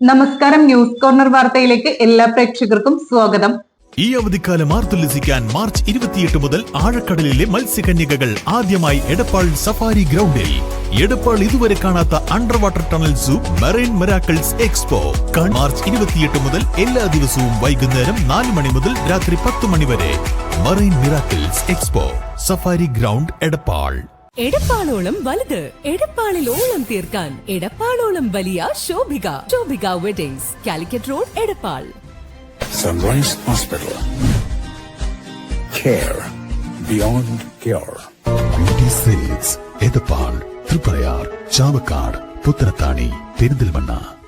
നമസ്കാരം news corner വാർത്തയിലേക്ക് എല്ലാ പ്രേക്ഷകർക്കും സ്വാഗതം. ഈ അവധിക്കാലം ആർത്തുല്ലസിക്കാൻ മാർച്ച് ഇരുപത്തിയെട്ട് മുതൽ ആഴക്കടലിലെ മത്സ്യകന്യകകൾ ആദ്യമായി എടപ്പാൾ സഫാരി ഗ്രൗണ്ടിൽ. എടപ്പാൾ ഇതുവരെ കാണാത്ത under water tunnel zoo marine miracles expo. March ഇരുപത്തിയെട്ട് മുതൽ എല്ലാ ദിവസവും വൈകുന്നേരം നാല് മണി മുതൽ രാത്രി പത്ത് മണി വരെ. Marine miracles expo. Safari ground Edappal. എടപ്പാളോളം വലുത്. എടപ്പാളിൽ ഓളം തീർക്കാൻ. എടപ്പാളോളം വലിയ Shobhika. Shobhika weddings Calicut road Edappal. Sunrise hospital care beyond care Edappal Triprayar Chavakkad Puthanathani Perinthalmanna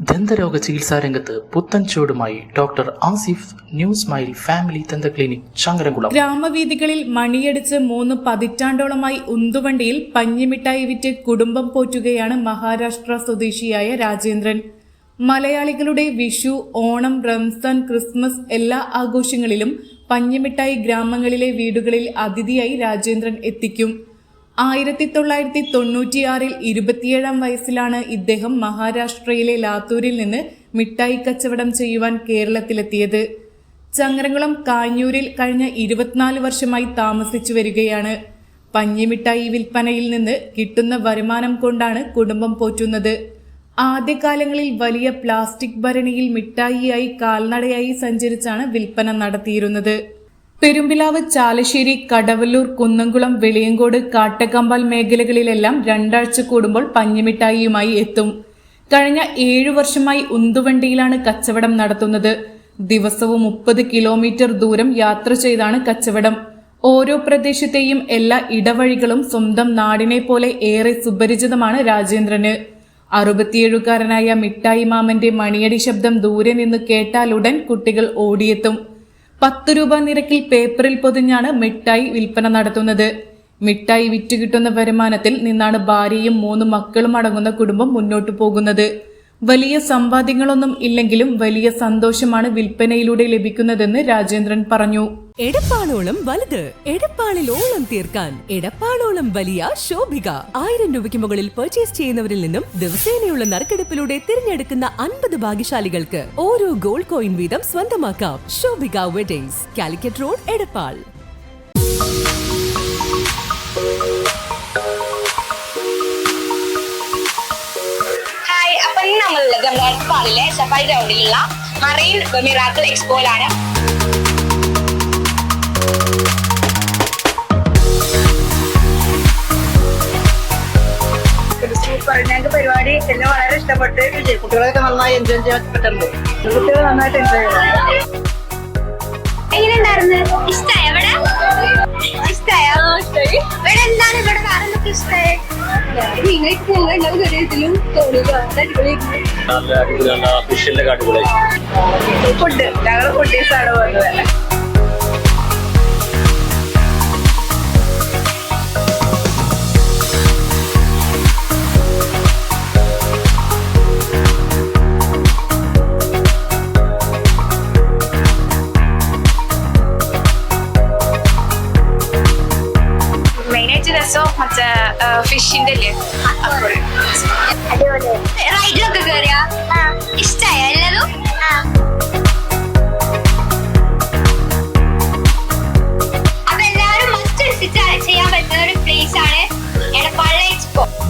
ദന്തരോഗ ചികിത്സാ രംഗത്ത് പുത്തൻ ചൂടുമായി doctor Asif new smile family ദന്ത ക്ലിനിക് ചങ്ങരംകുളം. ഗ്രാമവീഥികളിൽ മണിയടിച്ച് മൂന്ന് പതിറ്റാണ്ടോളമായി ഉന്തുവണ്ടിയിൽ പഞ്ഞിമിഠായി വിറ്റ് കുടുംബം പോറ്റുകയാണ് മഹാരാഷ്ട്ര സ്വദേശിയായ രാജേന്ദ്രൻ. മലയാളികളുടെ വിഷു ഓണം റംസാൻ ക്രിസ്മസ് എല്ലാ ആഘോഷങ്ങളിലും പഞ്ഞിമിഠായി ഗ്രാമങ്ങളിലെ വീടുകളിൽ അതിഥിയായി രാജേന്ദ്രൻ എത്തിക്കും. ആയിരത്തി തൊള്ളായിരത്തി തൊണ്ണൂറ്റിയാറിൽ ഇരുപത്തിയേഴാം വയസ്സിലാണ് ഇദ്ദേഹം മഹാരാഷ്ട്രയിലെ ലാത്തൂരിൽ നിന്ന് മിഠായി കച്ചവടം ചെയ്യുവാൻ കേരളത്തിലെത്തിയത്. ചങ്ങരംകുളം കാഞ്ഞൂരിൽ കഴിഞ്ഞ ഇരുപത്തിനാല് വർഷമായി താമസിച്ചു വരികയാണ്. പഞ്ഞിമിഠായി വിൽപ്പനയിൽ നിന്ന് കിട്ടുന്ന വരുമാനം കൊണ്ടാണ് കുടുംബം പോറ്റുന്നത്. ആദ്യകാലങ്ങളിൽ വലിയ പ്ലാസ്റ്റിക് ഭരണിയിൽ മിഠായിയായി കാൽനടയായി സഞ്ചരിച്ചാണ് വിൽപ്പന നടത്തിയിരുന്നത്. പെരുമ്പിലാവ് ചാലശ്ശേരി കടവല്ലൂർ കുന്നംകുളം വെളിയങ്കോട് കാട്ടക്കമ്പാൽ മേഖലകളിലെല്ലാം രണ്ടാഴ്ച കൂടുമ്പോൾ പഞ്ഞിമിഠായിയുമായി എത്തും. കഴിഞ്ഞ ഏഴു വർഷമായി ഉന്തുവണ്ടിയിലാണ് കച്ചവടം നടത്തുന്നത്. ദിവസവും മുപ്പത് കിലോമീറ്റർ ദൂരം യാത്ര ചെയ്താണ് കച്ചവടം. ഓരോ പ്രദേശത്തെയും എല്ലാ ഇടവഴികളും സ്വന്തം നാടിനെ പോലെ ഏറെ സുപരിചിതമാണ് രാജേന്ദ്രന്. അറുപത്തിയേഴുകാരനായ മിഠായി മാമന്റെ മണിയടി ശബ്ദം ദൂരെ നിന്ന് കേട്ടാലുടൻ കുട്ടികൾ ഓടിയെത്തും. പത്ത് രൂപ നിരക്കിൽ പേപ്പറിൽ പൊതിഞ്ഞാണ് മിഠായി വിൽപ്പന നടത്തുന്നത്. മിഠായി വിറ്റുകിട്ടുന്ന വരുമാനത്തിൽ നിന്നാണ് ഭാര്യയും മൂന്ന് മക്കളും അടങ്ങുന്ന കുടുംബം മുന്നോട്ടു പോകുന്നത്. വലിയ സമ്പാദ്യങ്ങളൊന്നും ഇല്ലെങ്കിലും വലിയ സന്തോഷമാണ് വിൽപ്പനയിലൂടെ ലഭിക്കുന്നതെന്ന് രാജേന്ദ്രൻ പറഞ്ഞു. എടപ്പാളോളം വലുത് എടപ്പാളിൽ ഓളം തീർക്കാൻ എടപ്പാളോളം വലിയ ശോഭിക. ആയിരം രൂപയ്ക്ക് മുകളിൽ പർച്ചേസ് ചെയ്യുന്നവരിൽ നിന്നും ദിവസേനയുള്ള നറുക്കെടുപ്പിലൂടെ തിരഞ്ഞെടുക്കുന്ന അൻപത് ഭാഗ്യശാലികൾക്ക് ഓരോ ഗോൾഡ് കോയിൻ വീതം സ്വന്തമാക്കാം. Shobhika wedders Calicut road Edappal. എടപ്പാളിലെ safari ഗ്രൗണ്ടിലുള്ള മറൈൻ മിറാക്കിൾ എക്സ്പോയിലാണ് ഞങ്ങൾക്ക് പരിപാടി എന്നെ വളരെ ഇഷ്ടപ്പെട്ട് കുട്ടികളൊക്കെ നന്നായി എൻജോയ് ചെയ്യാൻ പറ്റുന്നുണ്ട്. കുട്ടികൾ നന്നായിട്ട് എൻജോയ് ചെയ്തു എങ്ങനെയുണ്ടായിരുന്നു? ഇഷ്ടായ ഇവിടെ ഇഷ്ടായോ? ഇവിടെ നല്ല അടിപൊളിയാണ്. ഫിഷിന്റെ അടിപൊളി. ഫുഡ് ഞങ്ങൾ ഫുഡീസാണ് പോകുന്നത് മെയിനായിട്ട് രസം. മറ്റേ ഫിഷിന്റെ അല്ലേ റൈഡിലൊക്കെ കയറിയ ഇഷ്ടായ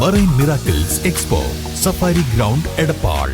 marine miracles expo safari ground Edappal